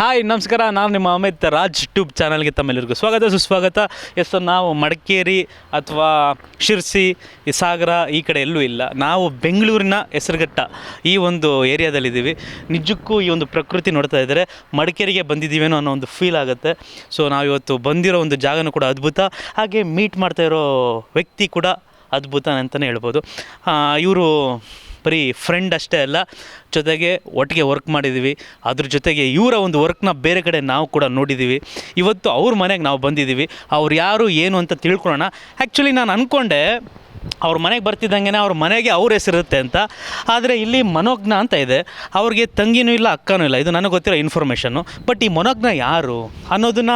Hi, ನಮಸ್ಕಾರ. ನಾನು ನಿಮ್ಮ ಅಮಿತ್ ರಾಜ್ ಟ್ಯೂಬ್ ಚಾನಲ್ಗೆ ತಮ್ಮೆಲ್ಲರಿಗೂ ಸ್ವಾಗತ. ಸುಸ್ವಾಗತ. ಎಸ್ ನಾವು ಮಡಿಕೇರಿ ಅಥವಾ ಶಿರ್ಸಿ, ಸಾಗರ ಈ ಕಡೆ ಎಲ್ಲೂ ಇಲ್ಲ. ನಾವು ಬೆಂಗಳೂರಿನ ಹೆಸರುಘಟ್ಟ ಈ ಒಂದು ಏರಿಯಾದಲ್ಲಿದ್ದೀವಿ. ನಿಜಕ್ಕೂ ಈ ಒಂದು ಪ್ರಕೃತಿ ನೋಡ್ತಾ ಇದ್ದರೆ ಮಡಿಕೇರಿಗೆ ಬಂದಿದ್ದೀವೇನೋ ಅನ್ನೋ ಒಂದು ಫೀಲ್ ಆಗುತ್ತೆ. ಸೊ ನಾವು ಇವತ್ತು ಬಂದಿರೋ ಒಂದು ಜಾಗನೂ ಕೂಡ ಅದ್ಭುತ. ಹಾಗೆ ಮೀಟ್ ಮಾಡ್ತಾ ಇರೋ ವ್ಯಕ್ತಿ ಕೂಡ ಅದ್ಭುತ ಅಂತಲೇ ಹೇಳ್ಬೋದು. ಇವರು ಬರೀ ಫ್ರೆಂಡ್ ಅಷ್ಟೇ ಅಲ್ಲ, ಜೊತೆಗೆ ಒಟ್ಟಿಗೆ ವರ್ಕ್ ಮಾಡಿದ್ದೀವಿ ಅದ್ರ ಜೊತೆಗೆ ಇವರ ಒಂದು ವರ್ಕ್ನ ಬೇರೆ ಕಡೆ ನಾವು ಕೂಡ ನೋಡಿದ್ದೀವಿ ಇವತ್ತು ಅವ್ರ ಮನೆಗೆ ನಾವು ಬಂದಿದ್ದೀವಿ ಅವ್ರು ಯಾರು ಏನು ಅಂತ ತಿಳ್ಕೊಳ್ಳೋಣ. ಆ್ಯಕ್ಚುಲಿ ನಾನು ಅಂದ್ಕೊಂಡೆ ಅವ್ರ ಮನೆಗೆ ಬರ್ತಿದ್ದಂಗೆ ಅವ್ರ ಮನೆಗೆ ಅವ್ರ ಹೆಸರಿರುತ್ತೆ ಅಂತ. ಆದರೆ ಇಲ್ಲಿ ಮನೋಜ್ಞ ಅಂತ ಇದೆ. ಅವ್ರಿಗೆ ತಂಗಿನೂ ಇಲ್ಲ, ಅಕ್ಕನೂ ಇಲ್ಲ. ಇದು ನನಗೆ ಗೊತ್ತಿರೋ ಇನ್ಫಾರ್ಮೇಷನ್ನು ಬಟ್ ಈ ಮನೋಜ್ಞ ಯಾರು ಅನ್ನೋದನ್ನ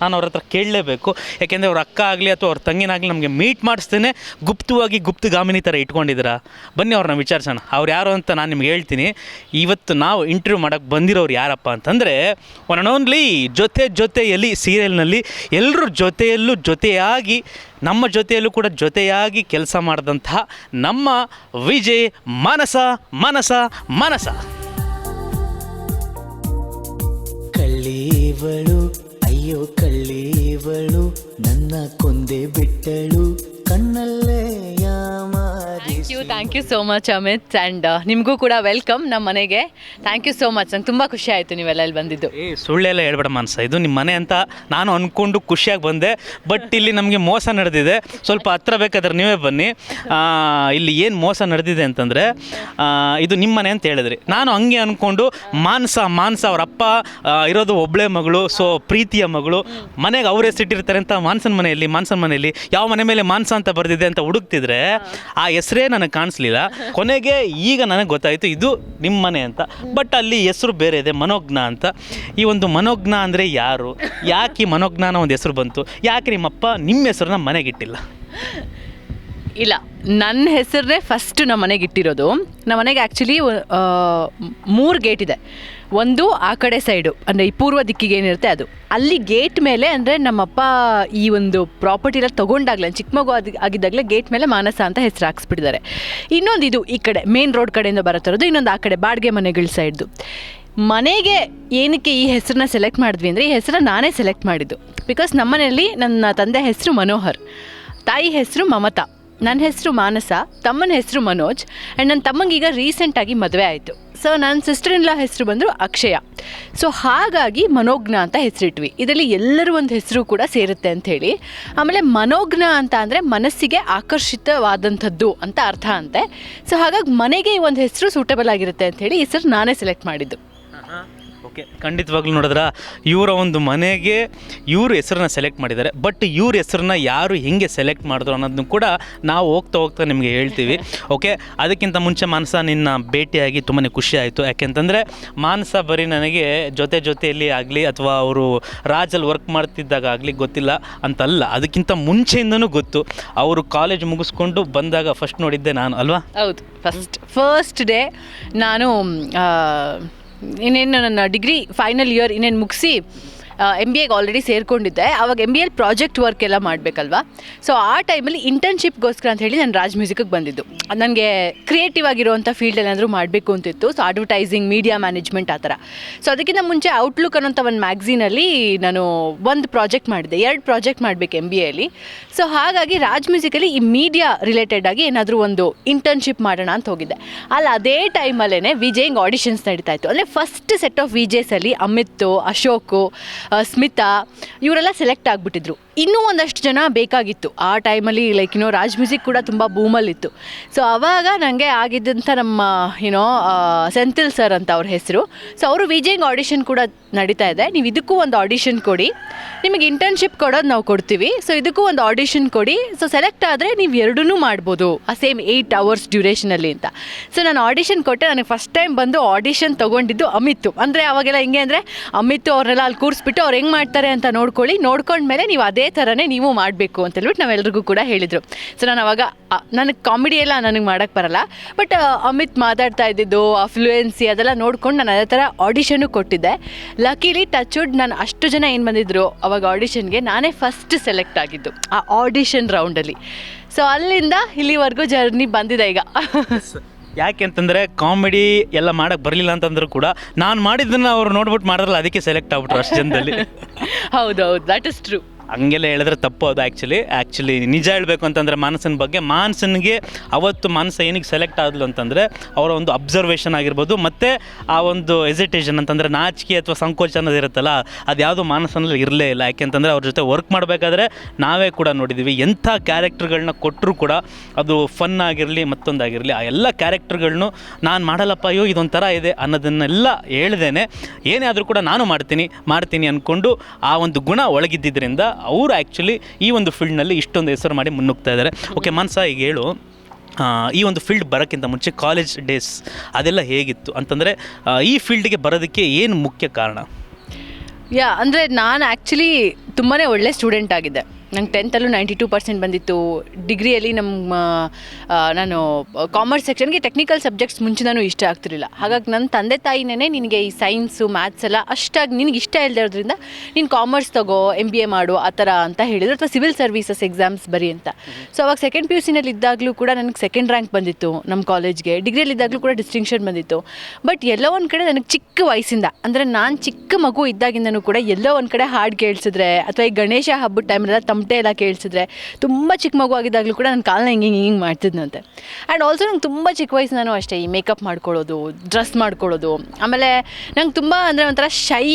ನಾನು ಅವ್ರ ಹತ್ರ ಕೇಳಲೇಬೇಕು. ಯಾಕೆಂದರೆ ಅವ್ರ ಅಕ್ಕ ಆಗಲಿ ಅಥವಾ ಅವ್ರ ತಂಗಿನಾಗಲಿ ನಮಗೆ ಮೀಟ್ ಮಾಡಿಸ್ತೇನೆ. ಗುಪ್ತವಾಗಿ ಗುಪ್ತಗಾಮಿನಿ ಥರ ಇಟ್ಕೊಂಡಿದ್ದೀರಾ? ಬನ್ನಿ ಅವ್ರನ್ನ ವಿಚಾರಿಸೋಣ. ಅವ್ರು ಯಾರು ಅಂತ ನಾನು ನಿಮ್ಗೆ ಹೇಳ್ತೀನಿ. ಇವತ್ತು ನಾವು ಇಂಟರ್ವ್ಯೂ ಮಾಡೋಕ್ಕೆ ಬಂದಿರೋರು ಯಾರಪ್ಪ ಅಂತಂದರೆ ಒನ್ ಆ್ಯಂಡ್ ಓನ್ಲಿ ಜೊತೆ ಜೊತೆಯಲ್ಲಿ ಸೀರಿಯಲ್ನಲ್ಲಿ ಎಲ್ಲರೂ ಜೊತೆಯಲ್ಲೂ ಜೊತೆಯಾಗಿ ನಮ್ಮ ಜೊತೆಯಲ್ಲೂ ಕೂಡ ಜೊತೆಯಾಗಿ ಕೆಲಸ ಮಾಡಿದಂತಹ ನಮ್ಮ ವಿಜಯ್ ಮನಸ ಮನಸ ಮನಸ. ಕಳ್ಳೀವಳು, ಅಯ್ಯೋ ಕಳ್ಳೀವಳು, ನನ್ನ ಕೊಂದೆ ಬಿಟ್ಟಳು, ಕಣ್ಣಲ್ಲೇ thank you thank you so much Amit and ನಿಮಗೂ ಕೂಡ ವೆಲ್ಕಮ್ ನಮ್ಮ ಮನೆಗೆ. ಥ್ಯಾಂಕ್ ಯು ಸೋ ಮಚ್ ನಂಗೆ ತುಂಬ ಖುಷಿ ಆಯಿತು ನೀವೆಲ್ಲ ಇಲ್ಲಿ ಬಂದಿದ್ದು. ಏ, ಸುಳ್ಳೆಲ್ಲ ಹೇಳ್ಬೇಡ ಮನಸ. ಇದು ನಿಮ್ಮ ಮನೆ ಅಂತ ನಾನು ಅಂದ್ಕೊಂಡು ಖುಷಿಯಾಗಿ ಬಂದೆ. ಬಟ್ ಇಲ್ಲಿ ನಮಗೆ ಮೋಸ ನಡೆದಿದೆ. ಸ್ವಲ್ಪ ಹತ್ರ ಬೇಕಾದ್ರೆ ನೀವೇ ಬನ್ನಿ. ಇಲ್ಲಿ ಏನು ಮೋಸ ನಡೆದಿದೆ ಅಂತಂದರೆ ಇದು ನಿಮ್ಮ ಮನೆ ಅಂತ ಹೇಳಿದ್ರಿ. ನಾನು ಹಂಗೆ ಅಂದ್ಕೊಂಡು ಮಾನಸ ಮಾನಸ ಅವ್ರ ಅಪ್ಪ ಇರೋದು ಒಬ್ಬಳೆ ಮಗಳು, ಸೊ ಪ್ರೀತಿಯ ಮಗಳು, ಮನೆಗೆ ಅವರೇ ಸಿಟ್ಟಿರ್ತಾರೆ ಅಂತ ಮಾನ್ಸನ್ ಮನೆಯಲ್ಲಿ ಮಾನ್ಸನ್ ಮನೆಯಲ್ಲಿ ಯಾವ ಮನೆ ಮೇಲೆ ಮಾನ್ಸ ಅಂತ ಬರೆದಿದೆ ಅಂತ ಹುಡುಕ್ತಿದ್ರೆ, ಆ ಹೆಸರೇ ನನಗೆ ಕಾಣಿಸ್ಲಿಲ್ಲ. ಕೊನೆಗೆ ಈಗ ನನಗೆ ಗೊತ್ತಾಯಿತು ಇದು ನಿಮ್ಮ ಮನೆ ಅಂತ. ಬಟ್ ಅಲ್ಲಿ ಹೆಸರು ಬೇರೆ ಇದೆ, ಮನೋಜ್ಞ ಅಂತ. ಈ ಒಂದು ಮನೋಜ್ಞ ಅಂದರೆ ಯಾರು? ಯಾಕೆ ಈ ಮನೋಜ್ಞಾನ ಒಂದು ಹೆಸರು ಬಂತು? ಯಾಕೆ ನಿಮ್ಮಪ್ಪ ನಿಮ್ಮ ಹೆಸರನ್ನ ಮನೆಗಿಟ್ಟಿಲ್ಲ ಇಲ್ಲ ನನ್ನ ಹೆಸರನ್ನೇ ಫಸ್ಟ್ ನಮ್ಮ ಮನೆಗೆ ಇಟ್ಟಿರೋದು. ನಮ್ಮ ಮನೆಗೆ ಆ್ಯಕ್ಚುಲಿ ಮೂರು ಗೇಟ್ ಇದೆ. ಒಂದು ಆ ಕಡೆ ಸೈಡು ಅಂದರೆ ಈ ಪೂರ್ವ ದಿಕ್ಕಿಗೆ ಏನಿರುತ್ತೆ ಅದು. ಅಲ್ಲಿ ಗೇಟ್ ಮೇಲೆ, ಅಂದರೆ ನಮ್ಮಪ್ಪ ಈ ಒಂದು ಪ್ರಾಪರ್ಟಿ ಎಲ್ಲ ತೊಗೊಂಡಾಗಲೇ, ಚಿಕ್ಕ ಮಗು ಆಗಿ ಆಗಿದ್ದಾಗಲೇ ಗೇಟ್ ಮೇಲೆ ಮಾನಸ ಅಂತ ಹೆಸರು ಹಾಕ್ಸ್ಬಿಟ್ಟಿದ್ದಾರೆ. ಇನ್ನೊಂದು ಇದು ಈ ಕಡೆ ಮೇನ್ ರೋಡ್ ಕಡೆಯಿಂದ ಬರುತ್ತಿರೋದು ಇನ್ನೊಂದು ಆ ಕಡೆ ಬಾಡಿಗೆ ಮನೆಗಳ ಸೈಡ್ದು ಮನೆಗೆ ಏನಕ್ಕೆ ಈ ಹೆಸರನ್ನ ಸೆಲೆಕ್ಟ್ ಮಾಡಿದ್ವಿ ಅಂದರೆ, ಈ ಹೆಸರನ್ನ ನಾನೇ ಸೆಲೆಕ್ಟ್ ಮಾಡಿದ್ದು. ಬಿಕಾಸ್ ನಮ್ಮನೆಯಲ್ಲಿ ನನ್ನ ತಂದೆ ಹೆಸರು ಮನೋಹರ್, ತಾಯಿ ಹೆಸರು ಮಮತಾ. ನನ್ನ ಹೆಸರು ಮಾನಸ, ತಮ್ಮನ ಹೆಸರು ಮನೋಜ್ ಆ್ಯಂಡ್ ನನ್ನ ತಮ್ಮಂಗೀಗ ರೀಸೆಂಟಾಗಿ ಮದುವೆ ಆಯಿತು. ಸೊ ನನ್ನ ಸಿಸ್ಟರ್ ಇನ್ ಲಾ ಹೆಸರು ಬಂದರು ಅಕ್ಷಯ. ಸೊ ಹಾಗಾಗಿ ಮನೋಜ್ಞ ಅಂತ ಹೆಸರಿಟ್ವಿ. ಇದರಲ್ಲಿ ಎಲ್ಲರೂ ಒಂದು ಹೆಸರು ಕೂಡ ಸೇರುತ್ತೆ ಅಂತ ಹೇಳಿ. ಆಮೇಲೆ ಮನೋಜ್ಞ ಅಂತ ಅಂದರೆ ಮನಸ್ಸಿಗೆ ಆಕರ್ಷಿತವಾದಂಥದ್ದು ಅಂತ ಅರ್ಥ ಅಂತೆ. ಸೊ ಹಾಗಾಗಿ ಮನೆಗೆ ಒಂದು ಹೆಸರು ಸೂಟಬಲ್ ಆಗಿರುತ್ತೆ ಅಂತ ಹೇಳಿ ಹೆಸರು ನಾನೇ ಸೆಲೆಕ್ಟ್ ಮಾಡಿದ್ದು. ಓಕೆ, ಖಂಡಿತವಾಗ್ಲೂ ನೋಡಿದ್ರ? ಇವರ ಒಂದು ಮನೆಗೆ ಇವ್ರ ಹೆಸರನ್ನ ಸೆಲೆಕ್ಟ್ ಮಾಡಿದ್ದಾರೆ. ಬಟ್ ಇವ್ರ ಹೆಸರನ್ನ ಯಾರು ಹೆಂಗೆ ಸೆಲೆಕ್ಟ್ ಮಾಡಿದ್ರು ಅನ್ನೋದನ್ನು ಕೂಡ ನಾವು ಹೋಗ್ತಾ ಹೋಗ್ತಾ ನಿಮಗೆ ಹೇಳ್ತೀವಿ. ಓಕೆ, ಅದಕ್ಕಿಂತ ಮುಂಚೆ ಮಾನಸ ನಿನ್ನ ಭೇಟಿಯಾಗಿ ತುಂಬಾ ಖುಷಿ ಆಯಿತು. ಯಾಕೆಂತಂದರೆ ಮಾನಸ ಬರೀ ನನಗೆ ಜೊತೆ ಜೊತೆಯಲ್ಲಿ ಆಗಲಿ ಅಥವಾ ಅವರು ರಾಜಲ್ಲಿ ವರ್ಕ್ ಮಾಡ್ತಿದ್ದಾಗ ಆಗಲಿ ಗೊತ್ತಿಲ್ಲ ಅಂತಲ್ಲ, ಅದಕ್ಕಿಂತ ಮುಂಚೆಯಿಂದನೂ ಗೊತ್ತು. ಅವರು ಕಾಲೇಜ್ ಮುಗಿಸ್ಕೊಂಡು ಬಂದಾಗ ಫಸ್ಟ್ ನೋಡಿದ್ದೆ ನಾನು, ಅಲ್ವಾ? ಹೌದು ಫಸ್ಟ್ ಫಸ್ಟ್ ಡೇ ನಾನು ಇನ್ನೇನು ನನ್ನ ಡಿಗ್ರಿ ಫೈನಲ್ ಇಯರ್ ಇನ್ನೇನು ಮುಗಿಸಿ ಎಂ ಬಿ ಎಗೆ ಆಲ್ರೆಡಿ ಸೇರಿಕೊಂಡಿದ್ದೆ. ಆವಾಗ M B L project work ಎಲ್ಲ ಮಾಡಬೇಕಲ್ವಾ? ಸೊ ಆ ಟೈಮಲ್ಲಿ ಇಂಟರ್ನ್ಶಿಪ್ಗೋಸ್ಕರ ಅಂತ ಹೇಳಿ ನಾನು ರಾಜ್ ಮ್ಯೂಸಿಕ್ಗೆ ಬಂದಿದ್ದು. ನನಗೆ ಕ್ರಿಯೇಟಿವ್ ಆಗಿರುವಂಥ ಫೀಲ್ಡ್ ಏನಾದರೂ ಮಾಡಬೇಕು ಅಂತಿತ್ತು. ಸೊ ಅಡ್ವರ್ಟೈಸಿಂಗ್ ಮೀಡಿಯಾ ಮ್ಯಾನೇಜ್ಮೆಂಟ್ ಆ ಥರ. ಸೊ ಅದಕ್ಕಿಂತ ಮುಂಚೆ ಔಟ್ಲುಕ್ ಅನ್ನೋಂಥ ಒಂದು ಮ್ಯಾಗ್ಝೀನಲ್ಲಿ ನಾನು ಒಂದು ಪ್ರಾಜೆಕ್ಟ್ ಮಾಡಿದೆ ಎರಡು ಪ್ರಾಜೆಕ್ಟ್ ಮಾಡಬೇಕು ಎಂ ಬಿ ಎಲ್ಲಿ ಸೊ ಹಾಗಾಗಿ ರಾಜ್ ಮ್ಯೂಸಿಕಲ್ಲಿ ಈ ಮೀಡಿಯಾ ರಿಲೇಟೆಡ್ ಆಗಿ ಏನಾದರೂ ಒಂದು ಇಂಟರ್ನ್ಶಿಪ್ ಮಾಡೋಣ ಅಂತ ಹೋಗಿದ್ದೆ. ಅಲ್ಲಿ ಅದೇ ಟೈಮಲ್ಲೇ ವಿಜಯ್ಗೆ ಆಡಿಷನ್ಸ್ ನಡೀತಾ ಇತ್ತು. ಅಂದರೆ ಫಸ್ಟ್ ಸೆಟ್ ಆಫ್ ವಿಜೇಸಲ್ಲಿ ಅಮಿತ್, ಅಶೋಕು ಸ್ಮಿತಾ ಇವರೆಲ್ಲ ಸೆಲೆಕ್ಟ್ ಆಗಿಬಿಟ್ಟಿದ್ರು. ಇನ್ನೂ ಒಂದಷ್ಟು ಜನ ಬೇಕಾಗಿತ್ತು. ಆ ಟೈಮಲ್ಲಿ ಲೈಕ್ ಯುನೋ ರಾಜ್ ಮ್ಯೂಸಿಕ್ ಕೂಡ ತುಂಬ ಬೂಮಲ್ಲಿತ್ತು ಸೊ ಆವಾಗ ನನಗೆ ಆಗಿದ್ದಂಥ ನಮ್ಮ ಏನೋ ಸೆಂಥಿಲ್ ಸರ್ ಅಂತ ಅವ್ರ ಹೆಸರು. ಸೊ ಅವರು ವಿಜಯಂಗ್ ಆಡಿಷನ್ ಕೂಡ ನಡೀತಾ ಇದೆ. ನೀವು ಇದಕ್ಕೂ ಒಂದು ಆಡಿಷನ್ ಕೊಡಿ. ನಿಮಗೆ ಇಂಟರ್ನ್ಶಿಪ್ ಕೊಡೋದು ನಾವು ಕೊಡ್ತೀವಿ. ಸೊ ಇದಕ್ಕೂ ಒಂದು ಆಡಿಷನ್ ಕೊಡಿ. ಸೊ ಸೆಲೆಕ್ಟ್ ಆದರೆ ನೀವು ಎರಡೂ ಮಾಡ್ಬೋದು. ಆ ಸೇಮ್ ಏಯ್ಟ್ ಅವರ್ಸ್ ಡ್ಯೂರೇಷನಲ್ಲಿ ಅಂತ. ಸೊ ನಾನು ಆಡಿಷನ್ ಕೊಟ್ಟೆ. ನನಗೆ ಫಸ್ಟ್ ಟೈಮ್ ಬಂದು ಆಡಿಷನ್ ತೊಗೊಂಡಿದ್ದು ಅಮಿತ್ತು. ಅಂದರೆ ಅವಾಗೆಲ್ಲ ಹೆಂಗೆ ಅಂದರೆ, ಅಮಿತ್ತು ಅವ್ರನ್ನೆಲ್ಲ ಅಲ್ಲಿ ಕೂರಿಸ್ಬಿಟ್ಟು ಅವ್ರು ಹೆಂಗೆ ಮಾಡ್ತಾರೆ ಅಂತ ನೋಡ್ಕೊಳ್ಳಿ. ನೋಡ್ಕೊಂಡ್ಮೇಲೆ ನೀವು ಅದೇ ಥರನೇ ನೀವು ಮಾಡಬೇಕು ಅಂತ ಹೇಳ್ಬಿಟ್ಟು ನಾವೆಲ್ರಿಗೂ ಕೂಡ ಹೇಳಿದರು. ಸೊ ನಾನು ಅವಾಗ ನನಗೆ ಕಾಮಿಡಿ ಎಲ್ಲ ನನಗೆ ಮಾಡೋಕ್ಕೆ ಬರಲ್ಲ ಬಟ್ ಅಮಿತ್ ಮಾತಾಡ್ತಾ ಇದ್ದಿದ್ದು ಆ ಫ್ಲೂಯೆನ್ಸಿ ಅದೆಲ್ಲ ನೋಡ್ಕೊಂಡು ನಾನು ಅದೇ ಥರ ಆಡಿಷನ್ನು ಕೊಟ್ಟಿದ್ದೆ. ಲಕಿಲಿ ಟಚ್ವುಡ್ ನಾನು ಅಷ್ಟು ಜನ ಏನು ಬಂದಿದ್ರು ಅವಾಗ ಆಡಿಷನ್ಗೆ ನಾನೇ ಫಸ್ಟ್ ಸೆಲೆಕ್ಟ್ ಆಗಿದ್ದು ಆ ಆಡಿಷನ್ ರೌಂಡಲ್ಲಿ ಸೊ ಅಲ್ಲಿಂದ ಇಲ್ಲಿವರೆಗೂ ಜರ್ನಿ ಬಂದಿದೆ ಈಗ. ಯಾಕೆ ಅಂತಂದರೆ ಕಾಮಿಡಿ ಎಲ್ಲ ಮಾಡೋಕ್ಕೆ ಬರಲಿಲ್ಲ ಅಂತಂದ್ರೂ ಕೂಡ ನಾನು ಮಾಡಿದ್ದನ್ನು ಅವ್ರು ನೋಡ್ಬಿಟ್ಟು ಮಾಡಿದ್ರಲ್ಲ ಅದಕ್ಕೆ ಸೆಲೆಕ್ಟ್ ಆಗ್ಬಿಟ್ರು ಅಷ್ಟು ಜನದಲ್ಲಿ. ಹೌದೌದು ದಟ್ ಇಸ್ ಟ್ರೂ ಹಂಗೆಲ್ಲ ಹೇಳಿದ್ರೆ ತಪ್ಪು ಅದು ಆ್ಯಕ್ಚುಲಿ ಆ್ಯಕ್ಚುಲಿ ನಿಜ ಹೇಳಬೇಕು ಅಂತಂದರೆ ಮಾನಸನ ಬಗ್ಗೆ. ಮಾನಸನಿಗೆ ಅವತ್ತು ಮಾನಸ ಏನಿಗೆ ಸೆಲೆಕ್ಟ್ ಆದಲು ಅಂತಂದರೆ ಅವರ ಒಂದು ಅಬ್ಸರ್ವೇಷನ್ ಆಗಿರ್ಬೋದು ಮತ್ತು ಆ ಒಂದು ಎಸಿಟೇಷನ್ ಅಂತಂದರೆ ನಾಚಿಕೆ ಅಥವಾ ಸಂಕೋಚ ಅನ್ನೋದು ಇರುತ್ತಲ್ಲ, ಅದು ಯಾವುದು ಮಾನಸನಲ್ಲಿ ಇರಲೇ ಇಲ್ಲ. ಯಾಕೆಂತಂದರೆ ಅವ್ರ ಜೊತೆ ವರ್ಕ್ ಮಾಡಬೇಕಾದ್ರೆ ನಾವೇ ಕೂಡ ನೋಡಿದ್ದೀವಿ ಎಂಥ ಕ್ಯಾರೆಕ್ಟರ್ಗಳನ್ನ ಕೊಟ್ಟರು ಕೂಡ ಅದು ಫನ್ ಆಗಿರಲಿ ಮತ್ತೊಂದಾಗಿರಲಿ, ಆ ಎಲ್ಲ ಕ್ಯಾರೆಕ್ಟರ್ಗಳನ್ನು ನಾನು ಮಾಡಲ್ಲಪ್ಪ, ಅಯ್ಯೋ ಇದೊಂಥರ ಇದೆ ಅನ್ನೋದನ್ನೆಲ್ಲ ಹೇಳ್ದೇನೆ ಏನೇ ಆದರೂ ಕೂಡ ನಾನು ಮಾಡ್ತೀನಿ ಮಾಡ್ತೀನಿ ಅಂದ್ಕೊಂಡು ಆ ಒಂದು ಗುಣ ಒಳಗಿದ್ದಿದ್ದರಿಂದ ಅವರು ಆ್ಯಕ್ಚುಲಿ ಈ ಒಂದು ಫೀಲ್ಡ್ನಲ್ಲಿ ಇಷ್ಟೊಂದು ಹೆಸರು ಮಾಡಿ ಮುನ್ನುಗ್ತಾ ಇದ್ದಾರೆ. ಓಕೆ ಮನ್ಸ, ಈಗ ಹೇಳು. ಈ ಒಂದು ಫೀಲ್ಡ್ ಬರೋಕ್ಕಿಂತ ಮುಂಚೆ ಕಾಲೇಜ್ ಡೇಸ್ ಅದೆಲ್ಲ ಹೇಗಿತ್ತು? ಅಂತಂದರೆ ಈ ಫೀಲ್ಡ್ಗೆ ಬರೋದಕ್ಕೆ ಏನು ಮುಖ್ಯ ಕಾರಣ? ಯಾ, ಅಂದರೆ ನಾನು ಆ್ಯಕ್ಚುಲಿ ತುಂಬಾ ಒಳ್ಳೆ ಸ್ಟೂಡೆಂಟ್ ಆಗಿದ್ದೆ. ನಂಗೆ ಟೆಂತಲ್ಲೂ ನೈಂಟಿ ಟೂ ಪರ್ಸೆಂಟ್ ಬಂದಿತ್ತು. ಡಿಗ್ರಿಯಲ್ಲಿ ನಮ್ಮ ನಾನು ಕಾಮರ್ಸ್ ಸೆಕ್ಷನ್ಗೆ ಟೆಕ್ನಿಕಲ್ ಸಬ್ಜೆಕ್ಟ್ಸ್ ಮುಂಚೆ ನಾನು ಇಷ್ಟ ಆಗ್ತಿರಲಿಲ್ಲ. ಹಾಗಾಗಿ ನನ್ನ ತಂದೆ ತಾಯಿನೇ ನಿನಗೆ ಈ ಸೈನ್ಸು ಮ್ಯಾಥ್ಸ್ ಎಲ್ಲ ಅಷ್ಟಾಗಿ ನಿನಗೆ ಇಷ್ಟ ಇರೋದ್ರಿಂದ ನೀನು ಕಾಮರ್ಸ್ ತಗೋ ಎಂ ಬಿ ಎ ಮಾಡು, ಆ ಥರ ಅಂತ ಹೇಳಿದ್ರು. ಅಥವಾ ಸಿವಿಲ್ ಸರ್ವಿಸಸ್ ಎಕ್ಸಾಮ್ಸ್ ಬರಿ ಅಂತ. ಸೊ ಅವಾಗ ಸೆಕೆಂಡ್ ಪಿ ಯು ಸಿನಲ್ಲಿ ಇದ್ದಾಗಲೂ ಕೂಡ ನನಗೆ ಸೆಕೆಂಡ್ ರ್ಯಾಂಕ್ ಬಂದಿತ್ತು ನಮ್ಮ ಕಾಲೇಜ್ಗೆ ಡಿಗ್ರಿಯಲ್ಲಿ ಇದ್ದಾಗಲೂ ಕೂಡ ಡಿಸ್ಟಿಂಕ್ಷನ್ ಬಂದಿತ್ತು. ಬಟ್ ಎಲ್ಲೋ ಒಂದು ಕಡೆ ನನಗೆ ಚಿಕ್ಕ ವಯಸ್ಸಿಂದ, ಅಂದರೆ ನಾನು ಚಿಕ್ಕ ಮಗು ಇದ್ದಾಗಿಂದನೂ ಕೂಡ ಎಲ್ಲೋ ಒಂದು ಕಡೆ ಹಾಡು ಕೇಳಿಸಿದ್ರೆ, ಅಥವಾ ಈ ಗಣೇಶ ಹಬ್ಬದ ಟೈಮಲ್ಲೆಲ್ಲ ತಮಟೆ ಎಲ್ಲ ಕೇಳಿಸಿದ್ರೆ, ತುಂಬ ಚಿಕ್ಕ ಮಗು ಆಗಿದ್ದಾಗಲೂ ಕೂಡ ನನ್ನ ಕಾಲನ್ನ ಹಿಂಗೆ ಹಿಂಗೆ ಹಿಂಗೆ ಮಾಡ್ತಿದ್ನಂತೆ. ಆ್ಯಂಡ್ ಆಲ್ಸೋ ನಂಗೆ ತುಂಬ ಚಿಕ್ಕ ವಯಸ್ಸು ನಾನು ಅಷ್ಟೇ, ಈ ಮೇಕಪ್ ಮಾಡ್ಕೊಳ್ಳೋದು ಡ್ರೆಸ್ ಮಾಡ್ಕೊಳ್ಳೋದು. ಆಮೇಲೆ ನಂಗೆ ತುಂಬ ಅಂದರೆ ಒಂಥರ ಶೈ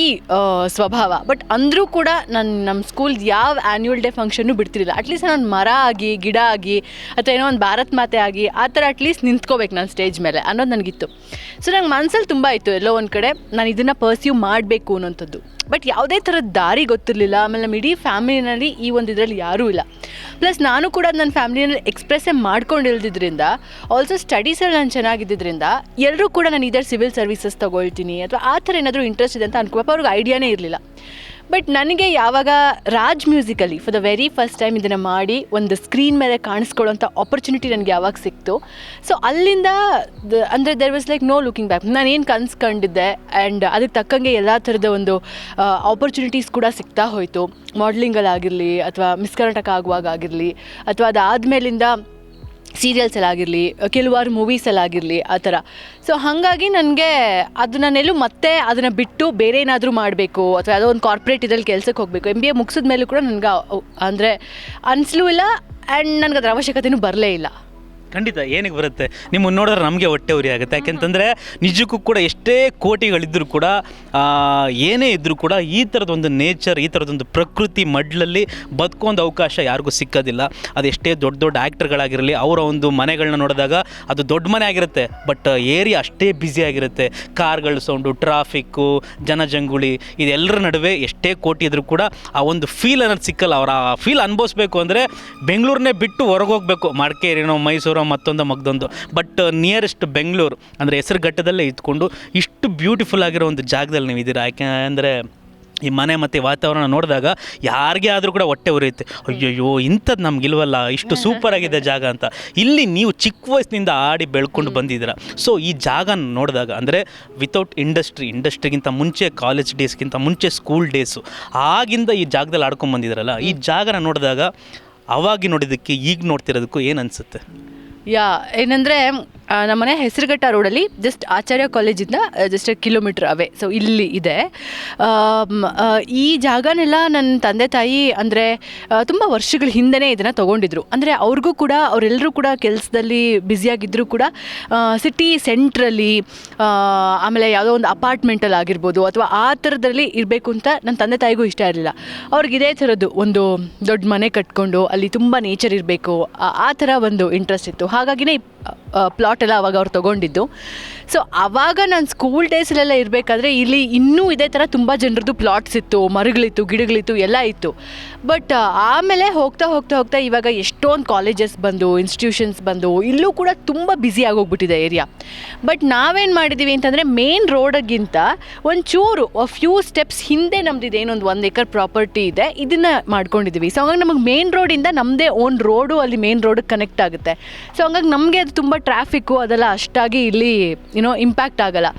ಸ್ವಭಾವ. ಬಟ್ ಅಂದರೂ ಕೂಡ ನಾನು ನಮ್ಮ ಸ್ಕೂಲ್ ಯಾವ ಆ್ಯನ್ಯುವಲ್ ಡೇ ಫಂಕ್ಷನ್ನು ಬಿಡ್ತಿರಲಿಲ್ಲ. ಅಟ್ಲೀಸ್ಟ್ ನಾನು ಮರ ಆಗಿ, ಗಿಡ ಆಗಿ, ಅಥವಾ ಏನೋ ಒಂದು ಭಾರತ್ ಮಾತೆ ಆಗಿ, ಆ ಥರ ಅಟ್ಲೀಸ್ಟ್ ನಿಂತ್ಕೋಬೇಕು ನಾನು ಸ್ಟೇಜ್ ಮೇಲೆ ಅನ್ನೋದು ನನಗಿತ್ತು. ಸೊ ನಂಗೆ ಮನಸ್ಸಲ್ಲಿ ತುಂಬ ಇತ್ತು ಎಲ್ಲೋ ಒಂದು ಕಡೆ, ನಾನು ಇದನ್ನು ಪರ್ಸ್ಯೂ ಮಾಡಬೇಕು ಅನ್ನೋಂಥದ್ದು. ಬಟ್ ಯಾವುದೇ ಥರದ ದಾರಿ ಗೊತ್ತಿರಲಿಲ್ಲ. ಆಮೇಲೆ ನಮ್ಮ ಇಡೀ ಫ್ಯಾಮಿಲಿನಲ್ಲಿ ಈ ಒಂದು ಇದರಲ್ಲಿ ಯಾರೂ ಇಲ್ಲ. ಪ್ಲಸ್ ನಾನು ಕೂಡ ನನ್ನ ಫ್ಯಾಮಿಲಿನಲ್ಲಿ ಎಕ್ಸ್ಪ್ರೆಸ್ಸೇ ಮಾಡ್ಕೊಂಡಿಲ್ದಿದ್ರಿಂದ ಆಲ್ಸೋ ಸ್ಟಡೀಸಲ್ಲಿ ನಾನು ಚೆನ್ನಾಗಿದ್ದರಿಂದ ಎಲ್ಲರೂ ಕೂಡ ನಾನು ಇದರ ಸಿವಿಲ್ ಸರ್ವಿಸಸ್ ತೊಗೊಳ್ತೀನಿ, ಅಥವಾ ಆ ಥರ ಏನಾದರೂ ಇಂಟ್ರೆಸ್ಟ್ ಇದೆ ಅಂತ ಅನ್ಕೋಬೇಕು ಅವ್ರಿಗೆ ಐಡಿಯಾನೇ ಇರಲಿಲ್ಲ. ಬಟ್ ನನಗೆ ಯಾವಾಗ Raj musically for the very first time ಇದನ್ನು ಮಾಡಿ ಒಂದು ಸ್ಕ್ರೀನ್ ಮೇಲೆ ಕಾಣಿಸ್ಕೊಳ್ಳೋಂಥ ಆಪರ್ಚುನಿಟಿ ನನಗೆ ಯಾವಾಗ ಸಿಕ್ತು. ಸೊ ಅಲ್ಲಿಂದ ಅಂದರೆ there was like no looking back ನಾನು ಏನು ಕನ್ಸು ಕಂಡಿದ್ದೆ ಆ್ಯಂಡ್ ಅದಕ್ಕೆ ತಕ್ಕಂಗೆ ಎಲ್ಲ ಥರದ ಒಂದು ಆಪರ್ಚುನಿಟೀಸ್ ಕೂಡ ಸಿಗ್ತಾ ಹೋಯಿತು. ಮಾಡಲಿಂಗಲ್ಲಾಗಿರಲಿ ಅಥವಾ ಮಿಸ್ ಕರ್ನಾಟಕ ಆಗುವಾಗ ಆಗಿರಲಿ ಅಥವಾ ಅದಾದಮೇಲಿಂದ ಸೀರಿಯಲ್ಸಲ್ಲಾಗಿರಲಿ ಕೆಲವಾರು ಮೂವೀಸಲ್ಲಾಗಿರಲಿ ಆ ಥರ. ಸೊ ಹಾಗಾಗಿ ನನಗೆ ಅದು ನಾನೆಲ್ಲೂ ಮತ್ತೆ ಅದನ್ನು ಬಿಟ್ಟು ಬೇರೆ ಏನಾದರೂ ಮಾಡಬೇಕು ಅಥವಾ ಯಾವುದೋ ಒಂದು ಕಾರ್ಪೊರೇಟ್ ಇದರಲ್ಲಿ ಕೆಲಸಕ್ಕೆ ಹೋಗಬೇಕು. ಎಂ ಬಿ ಎ ಮುಗಿಸಿದ ಮೇಲೂ ಕೂಡ ನನಗೆ ಅಂದರೆ ಅನಿಸ್ಲೂ ಇಲ್ಲ ಆ್ಯಂಡ್ ನನಗೆ ಅದರ ಅವಶ್ಯಕತೆಯೂ ಬರಲೇ ಇಲ್ಲ. ಖಂಡಿತ, ಏನಕ್ಕೆ ಬರುತ್ತೆ? ನಿಮ್ಮನ್ನು ನೋಡಿದ್ರೆ ನಮಗೆ ಹೊಟ್ಟೆ ಉರಿ ಆಗುತ್ತೆ. ಯಾಕೆಂತಂದರೆ ನಿಜಕ್ಕೂ ಕೂಡ ಎಷ್ಟೇ ಕೋಟಿಗಳಿದ್ದರೂ ಕೂಡ ಏನೇ ಇದ್ದರೂ ಕೂಡ ಈ ಥರದ ಒಂದು ನೇಚರ್ ಈ ಥರದೊಂದು ಪ್ರಕೃತಿ ಮಡ್ಲಲ್ಲಿ ಬದುಕೊಂದು ಅವಕಾಶ ಯಾರಿಗೂ ಸಿಕ್ಕೋದಿಲ್ಲ. ಅದು ಎಷ್ಟೇ ದೊಡ್ಡ ದೊಡ್ಡ ಆ್ಯಕ್ಟರ್ಗಳಾಗಿರಲಿ ಅವರ ಒಂದು ಮನೆಗಳನ್ನ ನೋಡಿದಾಗ ಅದು ದೊಡ್ಡ ಮನೆ ಆಗಿರುತ್ತೆ. ಬಟ್ ಏರಿಯಾ ಅಷ್ಟೇ ಬ್ಯುಸಿ ಆಗಿರುತ್ತೆ. ಕಾರ್ಗಳ ಸೌಂಡು ಟ್ರಾಫಿಕ್ಕು ಜನಜಂಗುಳಿ ಇದೆಲ್ಲರ ನಡುವೆ ಎಷ್ಟೇ ಕೋಟಿ ಇದ್ರೂ ಕೂಡ ಆ ಒಂದು ಫೀಲ್ ಅನ್ನೋದು ಸಿಕ್ಕಲ್ಲ. ಅವರ ಆ ಫೀಲ್ ಅನುಭವಿಸ್ಬೇಕು ಅಂದರೆ ಬೆಂಗಳೂರನ್ನೇ ಬಿಟ್ಟು ಹೊರಗೆ ಹೋಗ್ಬೇಕು. ಮಡಿಕೇರಿನೋ ಮೈಸೂರೋ ಮತ್ತೊಂದು ಮಗ್ದೊಂದು. ಬಟ್ ನಿಯರೆಸ್ಟ್ ಬೆಂಗಳೂರು ಅಂದರೆ ಹೆಸರುಘಟ್ಟದಲ್ಲೇ ಇದ್ಕೊಂಡು ಇಷ್ಟು ಬ್ಯೂಟಿಫುಲ್ ಆಗಿರೋ ಒಂದು ಜಾಗದಲ್ಲಿ ನೀವು ಇದ್ದೀರಾ? ಯಾಕೆಂದರೆ ಈ ಮನೆ ಮತ್ತು ವಾತಾವರಣ ನೋಡಿದಾಗ ಯಾರಿಗೇ ಆದರೂ ಕೂಡ ಹೊಟ್ಟೆ ಉರಿಯುತ್ತೆ. ಅಯ್ಯಯ್ಯೋ ಇಂಥದ್ದು ನಮಗಿಲ್ವಲ್ಲ, ಇಷ್ಟು ಸೂಪರ್ ಆಗಿದೆ ಜಾಗ ಅಂತ. ಇಲ್ಲಿ ನೀವು ಚಿಕ್ಕ ವಯಸ್ಸಿನಿಂದ ಆಡಿ ಬೆಳ್ಕೊಂಡು ಬಂದಿದ್ದೀರಾ. ಸೊ ಈ ಜಾಗ ನೋಡಿದಾಗ, ಅಂದರೆ ವಿತೌಟ್ ಇಂಡಸ್ಟ್ರಿ ಇಂಡಸ್ಟ್ರಿಗಿಂತ ಮುಂಚೆ ಕಾಲೇಜ್ ಡೇಸ್ಗಿಂತ ಮುಂಚೆ ಸ್ಕೂಲ್ ಡೇಸು ಆಗಿಂದ ಈ ಜಾಗದಲ್ಲಿ ಆಡ್ಕೊಂಡು ಬಂದಿದ್ದೀರಲ್ಲ, ಈ ಜಾಗನ ನೋಡಿದಾಗ ಅವಾಗಿ ನೋಡಿದ್ದಕ್ಕೆ ಈಗ ನೋಡ್ತಿರೋದಕ್ಕೂ ಏನು ಅನಿಸುತ್ತೆ? ಯಾ ಏನಂದರೆ ನಮ್ಮನೆ ಹೆಸರುಘಟ್ಟ ರೋಡಲ್ಲಿ ಜಸ್ಟ್ ಆಚಾರ್ಯ ಕಾಲೇಜಿಂದ ಜಸ್ಟ್ ಕಿಲೋಮೀಟ್ರ್ ಅವೇ ಸೊ ಇಲ್ಲಿ ಇದೆ. ಈ ಜಾಗನೆಲ್ಲ ನನ್ನ ತಂದೆ ತಾಯಿ ಅಂದರೆ ತುಂಬ ವರ್ಷಗಳ ಹಿಂದೆನೇ ಇದನ್ನು ತೊಗೊಂಡಿದ್ರು. ಅಂದರೆ, ಅವ್ರಿಗೂ ಕೂಡ ಅವರೆಲ್ಲರೂ ಕೂಡ ಕೆಲಸದಲ್ಲಿ ಬ್ಯುಸಿಯಾಗಿದ್ದರೂ ಕೂಡ ಸಿಟಿ ಸೆಂಟ್ರಲ್ಲಿ ಆಮೇಲೆ ಯಾವುದೋ ಒಂದು ಅಪಾರ್ಟ್ಮೆಂಟಲ್ಲಿ ಆಗಿರ್ಬೋದು ಅಥವಾ ಆ ಥರದಲ್ಲಿ ಇರಬೇಕು ಅಂತ ನನ್ನ ತಂದೆ ತಾಯಿಗೂ ಇಷ್ಟ ಇರಲಿಲ್ಲ. ಅವ್ರಿಗೆ ಇದೇ ಥರದ್ದು ಒಂದು ದೊಡ್ಡ ಮನೆ ಕಟ್ಕೊಂಡು ಅಲ್ಲಿ ತುಂಬ ನೇಚರ್ ಇರಬೇಕು. ಆ ಥರ ಒಂದು ಇಂಟ್ರೆಸ್ಟ್ ಇತ್ತು. ಹಾಗಾಗಿನೇ ಪ್ಲಾಟ್ ಎಲ್ಲ ಅವಾಗ ಅವ್ರು ತೊಗೊಂಡಿದ್ದು. ಸೊ ಆವಾಗ ನಾನು ಸ್ಕೂಲ್ ಡೇಸಲ್ಲೆಲ್ಲ ಇರಬೇಕಾದ್ರೆ ಇಲ್ಲಿ ಇನ್ನೂ ಇದೇ ಥರ ತುಂಬ ಜನರದ್ದು ಪ್ಲಾಟ್ಸ್ ಇತ್ತು. ಮರಗಳಿತ್ತು, ಗಿಡಗಳಿತ್ತು, ಎಲ್ಲ ಇತ್ತು. ಬಟ್ ಆಮೇಲೆ ಹೋಗ್ತಾ ಹೋಗ್ತಾ ಹೋಗ್ತಾ ಇವಾಗ ಎಷ್ಟೊಂದು ಕಾಲೇಜಸ್ ಬಂದು ಇನ್ಸ್ಟಿಟ್ಯೂಷನ್ಸ್ ಬಂದು, ಇಲ್ಲೂ ಕೂಡ ತುಂಬ ಬ್ಯುಸಿ ಆಗೋಗ್ಬಿಟ್ಟಿದೆ ಏರಿಯಾ ಬಟ್ ನಾವೇನು ಮಾಡಿದ್ದೀವಿ ಅಂತಂದರೆ ಮೇನ್ ರೋಡಗಿಂತ ಒಂಚೂರು ಫ್ಯೂ ಸ್ಟೆಪ್ಸ್ ಹಿಂದೆ ನಮ್ದು ಇದೇನೊಂದು ಒಂದು ಎಕರ್ ಪ್ರಾಪರ್ಟಿ ಇದೆ, ಇದನ್ನು ಮಾಡ್ಕೊಂಡಿದ್ದೀವಿ ಸೊ ಹಂಗಾಗಿ ನಮಗೆ ಮೇನ್ ರೋಡಿಂದ ನಮ್ಮದೇ ಓನ್ ರೋಡು ಅಲ್ಲಿ ಮೇನ್ ರೋಡಿಗೆ ಕನೆಕ್ಟ್ ಆಗುತ್ತೆ. ಸೊ ಹಂಗಾಗಿ ನಮಗೆ ಅದು ತುಂಬ ಟ್ರಾಫಿಕ್ಕು ಅದೆಲ್ಲ ಅಷ್ಟಾಗಿ ಇಲ್ಲಿ ಯುನೋ ಇಂಪ್ಯಾಕ್ಟ್ ಆಗಲ್ಲ.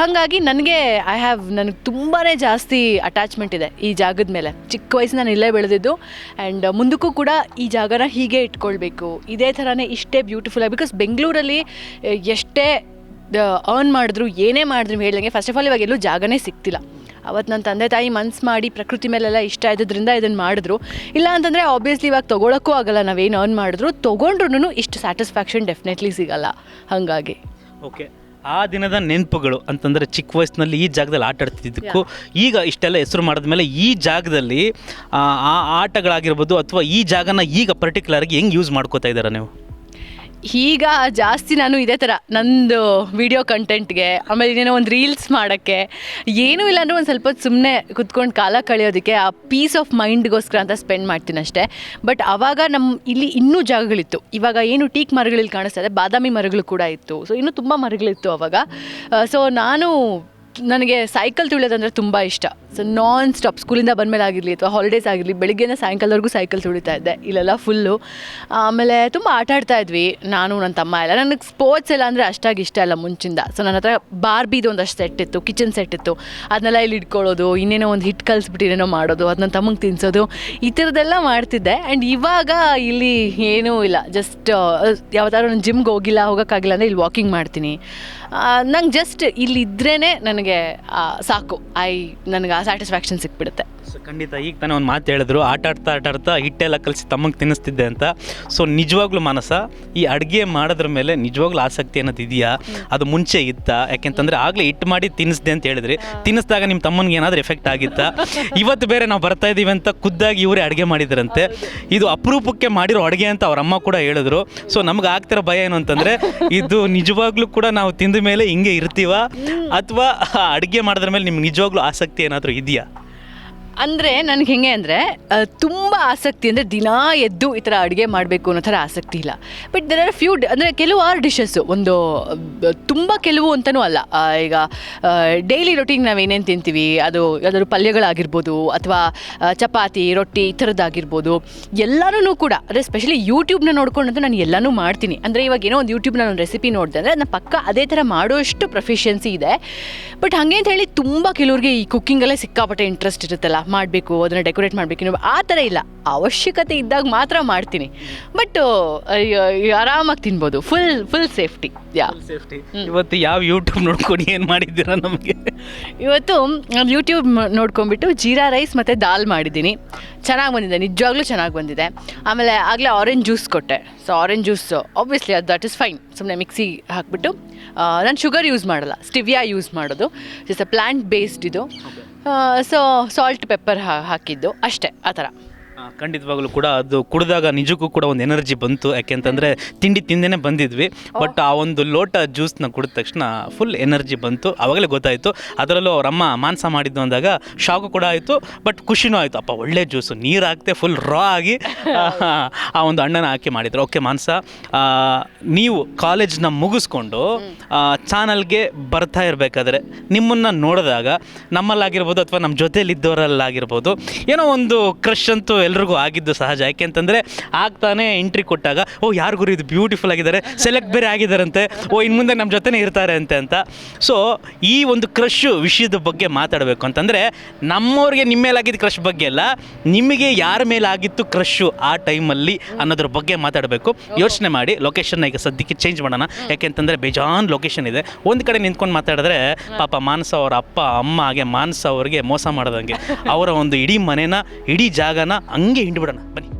ಹಾಗಾಗಿ ನನಗೆ ಐ ಹ್ಯಾವ್ ನನಗೆ ತುಂಬಾ ಜಾಸ್ತಿ ಅಟ್ಯಾಚ್ಮೆಂಟ್ ಇದೆ ಈ ಜಾಗದ ಮೇಲೆ. ಚಿಕ್ಕ ವಯಸ್ಸು ನಾನು ಇಲ್ಲೇ ಬೆಳೆದಿದ್ದು ಆ್ಯಂಡ್ ಮುಂದಕ್ಕೂ ಕೂಡ ಈ ಜಾಗನ ಹೀಗೆ ಇಟ್ಕೊಳ್ಬೇಕು. ಇದೇ ಥರನೇ ಇಷ್ಟೇ ಬ್ಯೂಟಿಫುಲ್ ಆಗಿ ಬಿಕಾಸ್ ಬೆಂಗಳೂರಲ್ಲಿ ಎಷ್ಟೇ ಅರ್ನ್ ಮಾಡಿದ್ರು, ಏನೇ ಮಾಡಿದ್ರು, ಹೇಳಿದಂಗೆ ಫಸ್ಟ್ ಆಫ್ ಆಲ್ ಇವಾಗ ಎಲ್ಲೂ ಜಾಗನೇ ಸಿಗ್ತಿಲ್ಲ ಅವತ್ತು ನನ್ನ ತಂದೆ ತಾಯಿ ಮನ್ಸು ಮಾಡಿ ಪ್ರಕೃತಿ ಮೇಲೆಲ್ಲ ಇಷ್ಟ ಇದ್ದಿದ್ದರಿಂದ ಇದನ್ನು ಮಾಡಿದ್ರು. ಇಲ್ಲ ಅಂತಂದರೆ ಆಬ್ವಿಯಸ್ಲಿ ಇವಾಗ ತೊಗೊಳಕ್ಕೂ ಆಗಲ್ಲ, ನಾವೇನು ಅರ್ನ್ ಮಾಡಿದ್ರು ತೊಗೊಂಡ್ರು ಇಷ್ಟು ಸ್ಯಾಟಿಸ್ಫ್ಯಾಕ್ಷನ್ ಡೆಫಿನೆಟ್ಲಿ ಸಿಗಲ್ಲ. ಹಾಗಾಗಿ. ಓಕೆ ಆ ದಿನದ ನೆನಪುಗಳು ಅಂತಂದರೆ ಚಿಕ್ಕ ವಯಸ್ಸಿನಲ್ಲಿ ಈ ಜಾಗದಲ್ಲಿ ಆಟ ಆಡ್ತಿದ್ದಕ್ಕೂ ಈಗ ಇಷ್ಟೆಲ್ಲ ಹೆಸರು ಮಾಡಿದ್ಮೇಲೆ ಈ ಜಾಗದಲ್ಲಿ ಆ ಆ ಆಟಗಳಾಗಿರ್ಬೋದು ಅಥವಾ ಈ ಜಾಗನ ಈಗ ಪರ್ಟಿಕ್ಯುಲರ್ಗೆ ಹೆಂಗೆ ಯೂಸ್ ಮಾಡ್ಕೋತಾ ಇದ್ದಾರೆ ನೀವು? ಈಗ ಜಾಸ್ತಿ ನಾನು ಇದೇ ಥರ ನಂದು ವಿಡಿಯೋ ಕಂಟೆಂಟ್ಗೆ ಆಮೇಲೆ ಇನ್ನೇನೋ ಒಂದು ರೀಲ್ಸ್ ಮಾಡೋಕ್ಕೆ, ಏನೂ ಇಲ್ಲ ಅಂದರೆ ಒಂದು ಸ್ವಲ್ಪ ಸುಮ್ಮನೆ ಕುತ್ಕೊಂಡು ಕಾಲ ಕಳೆಯೋದಕ್ಕೆ ಆ ಪೀಸ್ ಆಫ್ ಮೈಂಡ್ಗೋಸ್ಕರ ಅಂತ ಸ್ಪೆಂಡ್ ಮಾಡ್ತೀನಿ ಅಷ್ಟೇ. ಬಟ್ ಆವಾಗ ನಮ್ಮ ಇಲ್ಲಿ ಇನ್ನೂ ಜಾಗಗಳಿತ್ತು. ಇವಾಗ ಏನು ಟೀಕ್ ಮರಗಳಲ್ಲಿ ಕಾಣಿಸ್ತಾ ಇದೆ, ಬಾದಾಮಿ ಮರಗಳು ಕೂಡ ಇತ್ತು. ಸೊ ಇನ್ನೂ ತುಂಬ ಮರಗಳಿತ್ತು ಅವಾಗ. ಸೊ ನಾನು ನನಗೆ ಸೈಕಲ್ ತುಳಿಯೋದಂದರೆ ತುಂಬ ಇಷ್ಟ. ಸೊ ನಾನ್ ಸ್ಟಾಪ್ ಸ್ಕೂಲಿಂದ ಬಂದಮೇಲೆ ಆಗಿರಲಿ ಅಥವಾ ಹಾಲಿಡೇಸ್ ಆಗಿರಲಿ, ಬೆಳಿಗ್ಗೆಯಿಂದ ಸಾಯಂಕಾಲವರೆಗೂ ಸೈಕಲ್ ತುಳಿತಾ ಇದ್ದೆ, ಇಲ್ಲೆಲ್ಲ ಫುಲ್ಲು ಆಮೇಲೆ ತುಂಬ ಆಟ ಆಡ್ತಾ ಇದ್ವಿ, ನಾನು ನನ್ನ ತಮ್ಮ ಎಲ್ಲ. ನನಗೆ ಸ್ಪೋರ್ಟ್ಸ್ ಎಲ್ಲ ಅಂದರೆ ಅಷ್ಟಾಗಿ ಇಷ್ಟ ಇಲ್ಲ ಮುಂಚಿಂದ. ಸೊ ನನ್ನ ಹತ್ರ ಬಾರ್ಬಿದು ಒಂದಷ್ಟು ಸೆಟ್ ಇತ್ತು ಕಿಚನ್ ಸೆಟ್ ಇತ್ತು. ಅದನ್ನೆಲ್ಲ ಇಲ್ಲಿ ಇಟ್ಕೊಳ್ಳೋದು, ಇನ್ನೇನೋ ಒಂದು ಹಿಟ್ ಕಲಿಸ್ಬಿಟ್ಟು ಏನೇನೋ ಮಾಡೋದು ಅದನ್ನ ತಮ್ಮಂಗೆ ತಿನ್ಸೋದು, ಈ ಥರದ್ದೆಲ್ಲ ಮಾಡ್ತಿದ್ದೆ. ಆ್ಯಂಡ್ ಇವಾಗ ಇಲ್ಲಿ ಏನೂ ಇಲ್ಲ. ಜಸ್ಟ್ ಯಾವತ್ತಾದ್ರು ನಾನು ಜಿಮ್ಗೆ ಹೋಗಿಲ್ಲ, ಹೋಗೋಕ್ಕಾಗಿಲ್ಲ ಅಂದರೆ ಇಲ್ಲಿ ವಾಕಿಂಗ್ ಮಾಡ್ತೀನಿ. ನಂಗೆ ಜಸ್ಟ್ ಇಲ್ಲಿದ್ರೇ ನನಗೆ ಸಾಕು. ಐ ನನಗೆ ಆ ಸ್ಯಾಟಿಸ್ಫ್ಯಾಕ್ಷನ್ ಸಿಕ್ಬಿಡುತ್ತೆ. ಸೊ ಖಂಡಿತ ಈಗ ತಾನೇ ಒಂದು ಮಾತು ಹೇಳಿದ್ರು ಆಟ ಆಡ್ತಾ ಆಟ ಆಡ್ತಾ ಹಿಟ್ಟೆಲ್ಲ ಕಲಿಸಿ ತಮಗೆ ತಿನ್ನಿಸ್ತಿದ್ದೆ ಅಂತ. ಸೊ ನಿಜವಾಗ್ಲೂ ಮಾನಸ ಈ ಅಡುಗೆ ಮಾಡೋದ್ರ ಮೇಲೆ ನಿಜವಾಗ್ಲೂ ಆಸಕ್ತಿ ಅನ್ನೋದು ಇದೆಯಾ? ಅದು ಮುಂಚೆ ಇತ್ತ? ಯಾಕೆಂತಂದ್ರೆ ಆಗಲೇ ಹಿಟ್ಟು ಮಾಡಿ ತಿನ್ನಿಸ್ದೆ ಅಂತ ಹೇಳಿದ್ರಿ. ತಿನ್ನಿಸಿದಾಗ ನಿಮ್ಮ ತಮ್ಮನಿಗೆ ಏನಾದರೂ ಎಫೆಕ್ಟ್ ಆಗಿತ್ತಾ? ಇವತ್ತು ಬೇರೆ ನಾವು ಬರ್ತಾ ಇದ್ದೀವಿ ಅಂತ ಖುದ್ದಾಗಿ ಇವರೇ ಅಡುಗೆ ಮಾಡಿದ್ರಂತೆ. ಇದು ಅಪರೂಪಕ್ಕೆ ಮಾಡಿರೋ ಅಡುಗೆ ಅಂತ ಅವ್ರ ಅಮ್ಮ ಕೂಡ ಹೇಳಿದ್ರು. ಸೊ ನಮ್ಗೆ ಆಗ್ತಿರೋ ಭಯ ಏನು ಅಂತಂದರೆ ಇದು ನಿಜವಾಗ್ಲೂ ಕೂಡ ನಾವು ತಿಂದ ಮೇಲೆ ಹಿಂಗೆ ಇರ್ತೀವ? ಅಥವಾ ಅಡುಗೆ ಮಾಡಿದ್ರ ಮೇಲೆ ನಿಮ್ಗೆ ನಿಜವಾಗ್ಲೂ ಆಸಕ್ತಿ ಏನಾದರೂ ಇದೆಯಾ? ಅಂದರೆ ನನಗೆ ಹೆಂಗೆ ಅಂದರೆ ತುಂಬ ಆಸಕ್ತಿ ಅಂದರೆ ದಿನಾ ಎದ್ದು ಈ ಥರ ಅಡುಗೆ ಮಾಡಬೇಕು ಅನ್ನೋ ಥರ ಆಸಕ್ತಿ ಇಲ್ಲ. ಬಟ್ ದೆರ್ ಆರ್ ಫ್ಯೂ ಅಂದರೆ ಕೆಲವು ಆರ್ ಡಿಶಸ್ಸು ಒಂದು ತುಂಬ ಕೆಲವು ಅಂತಲೂ ಅಲ್ಲ. ಈಗ ಡೈಲಿ ರೊಟೀನ್ ನಾವು ಏನೇನು ತಿಂತೀವಿ, ಅದು ಯಾವ್ದಾದ್ರು ಪಲ್ಯಗಳಾಗಿರ್ಬೋದು, ಅಥವಾ ಚಪಾತಿ, ರೊಟ್ಟಿ ಈ ಥರದ್ದಾಗಿರ್ಬೋದು ಎಲ್ಲನೂ ಕೂಡ, ಅಂದರೆ ಸ್ಪೆಷಲಿ ಯೂಟ್ಯೂಬ್ನ ನೋಡ್ಕೊಂಡಂತೂ ನಾನು ಎಲ್ಲನೂ ಮಾಡ್ತೀನಿ. ಅಂದರೆ ಇವಾಗ ಏನೋ ಒಂದು ಯೂಟ್ಯೂಬ್ನ ಒಂದು ರೆಸಿಪಿ ನೋಡಿದೆ ಅಂದರೆ ಅದನ್ನ ಪಕ್ಕ ಅದೇ ಥರ ಮಾಡೋಷ್ಟು ಪ್ರೊಫಿಷಿಯನ್ಸಿ ಇದೆ. ಬಟ್ ಹಾಗೆ ಅಂತ ಹೇಳಿ ತುಂಬ ಕೆಲವ್ರಿಗೆ ಈ ಕುಕ್ಕಿಂಗಲ್ಲೇ ಸಿಕ್ಕಾಪಟ್ಟೆ ಇಂಟ್ರೆಸ್ಟ್ ಇರುತ್ತಲ್ಲ. ಮಾಡಬೇಕು ಅದನ್ನು ಡೆಕೋರೇಟ್ ಮಾಡಬೇಕು ನೀವು ಆ ಥರ ಇಲ್ಲ. ಅವಶ್ಯಕತೆ ಇದ್ದಾಗ ಮಾತ್ರ ಮಾಡ್ತೀನಿ. ಬಟ್ ಆರಾಮಾಗಿ ತಿನ್ಬೋದು. ಫುಲ್ ಫುಲ್ ಸೇಫ್ಟಿ ಯಾ ಸೇಫ್ಟಿ ಇವತ್ತು ಯಾವ ಯೂಟ್ಯೂಬ್ ನೋಡ್ಕೊಂಡು ಏನು ಮಾಡಿದ್ದೀರಾ ನಮಗೆ? ಇವತ್ತು ನಾನು ಯೂಟ್ಯೂಬ್ ನೋಡ್ಕೊಂಡ್ಬಿಟ್ಟು ಜೀರಾ ರೈಸ್ ಮತ್ತು ದಾಲ್ ಮಾಡಿದ್ದೀನಿ. ಚೆನ್ನಾಗಿ ಬಂದಿದೆ. ನಿಜವಾಗ್ಲೂ ಚೆನ್ನಾಗಿ ಬಂದಿದೆ. ಆಮೇಲೆ ಆಗಲೇ ಆರೆಂಜ್ ಜ್ಯೂಸ್ ಕೊಟ್ಟೆ. ಸೊ ಆರೆಂಜ್ ಜ್ಯೂಸ್ ಆಬ್ವಿಯಸ್ಲಿ ಅದು ದಟ್ ಇಸ್ ಫೈನ್ ಸುಮ್ಮನೆ ಮಿಕ್ಸಿ ಹಾಕ್ಬಿಟ್ಟು ನಾನು ಶುಗರ್ ಯೂಸ್ ಮಾಡಲ್ಲ. ಸ್ಟಿವಿಯಾ ಯೂಸ್ ಮಾಡೋದು. ಜಸ್ಟ್ ಪ್ಲ್ಯಾಂಟ್ ಬೇಸ್ಡ್ ಇದು. ಸೊ ಸಾಲ್ಟ್ ಪೆಪ್ಪರ್ ಹಾಕಿದ್ದು ಅಷ್ಟೇ ಆ ಥರ. ಖಂಡಿತವಾಗ್ಲೂ ಕೂಡ ಅದು ಕುಡಿದಾಗ ನಿಜಕ್ಕೂ ಕೂಡ ಒಂದು ಎನರ್ಜಿ ಬಂತು. ಯಾಕೆಂತಂದರೆ ತಿಂಡಿ ತಿಂದೇನೆ ಬಂದಿದ್ವಿ. ಬಟ್ ಆ ಒಂದು ಲೋಟ ಜ್ಯೂಸ್ನ ಕುಡಿದ ತಕ್ಷಣ ಫುಲ್ ಎನರ್ಜಿ ಬಂತು. ಆವಾಗಲೇ ಗೊತ್ತಾಯಿತು. ಅದರಲ್ಲೂ ಅವರಮ್ಮ ಮಾಂಸ ಮಾಡಿದ್ದು ಅಂದಾಗ ಶಾಕು ಕೂಡ ಆಯಿತು ಬಟ್ ಖುಷಿನೂ ಆಯಿತು. ಅಪ್ಪ ಒಳ್ಳೆ ಜ್ಯೂಸು. ನೀರು ಹಾಕ್ತೆ ಫುಲ್ ರಾ ಆಗಿ ಆ ಒಂದು ಅಣ್ಣನ ಹಾಕಿ ಮಾಡಿದ್ರು. ಓಕೆ ಮಾನ್ಸ ನೀವು ಕಾಲೇಜ್ನ ಮುಗಿಸ್ಕೊಂಡು ಚಾನಲ್ಗೆ ಬರ್ತಾ ಇರಬೇಕಾದ್ರೆ ನಿಮ್ಮನ್ನು ನೋಡಿದಾಗ ನಮ್ಮಲ್ಲಾಗಿರ್ಬೋದು ಅಥವಾ ನಮ್ಮ ಜೊತೆಲಿದ್ದವರಲ್ಲಾಗಿರ್ಬೋದು ಏನೋ ಒಂದು ಕ್ರಶ್ ಅಂತೂ ಎಲ್ರಿಗೂ ಆಗಿದ್ದು ಸಹಜ. ಯಾಕೆಂತಂದರೆ ಆಗ್ತಾನೆ ಎಂಟ್ರಿ ಕೊಟ್ಟಾಗ, ಓ, ಯಾರು ಗುರು ಇದು ಬ್ಯೂಟಿಫುಲ್ ಆಗಿದ್ದಾರೆ ಸೆಲೆಕ್ಟ್ ಬೇರೆ ಆಗಿದ್ದಾರಂತೆ, ಓ ಇನ್ನು ಮುಂದೆ ನಮ್ಮ ಜೊತೆನೇ ಇರ್ತಾರೆ ಅಂತೆ ಅಂತ. ಸೊ ಈ ಒಂದು ಕ್ರಷ್ ವಿಷಯದ ಬಗ್ಗೆ ಮಾತಾಡಬೇಕು ಅಂತಂದರೆ, ನಮ್ಮವ್ರಿಗೆ ನಿಮ್ಮ ಮೇಲಾಗಿದ್ದ ಕ್ರಷ್ ಬಗ್ಗೆ ಅಲ್ಲ, ನಿಮಗೆ ಯಾರ ಮೇಲಾಗಿತ್ತು ಕ್ರಶ್ಶು ಆ ಟೈಮಲ್ಲಿ ಅನ್ನೋದ್ರ ಬಗ್ಗೆ ಮಾತಾಡಬೇಕು. ಯೋಚನೆ ಮಾಡಿ ಲೊಕೇಶನ್ ಈಗ ಸದ್ಯಕ್ಕೆ ಚೇಂಜ್ ಮಾಡೋಣ. ಯಾಕೆಂತಂದರೆ ಬೇಜಾನ್ ಲೊಕೇಶನ್ ಇದೆ. ಒಂದು ಕಡೆ ನಿಂತ್ಕೊಂಡು ಮಾತಾಡಿದ್ರೆ, ಪಾಪ ಮಾನಸ ಅವರ ಅಪ್ಪ, ಅಮ್ಮ, ಹಾಗೆ ಮಾನಸ ಅವ್ರಿಗೆ ಮೋಸ ಮಾಡ್ದಂಗೆ. ಅವರ ಒಂದು ಇಡೀ ಮನೆನ, ಇಡೀ ಜಾಗನ ಹಂಗೆ ಹಿಂಡ್ಬಿಡೋಣ. ಬನ್ನಿ.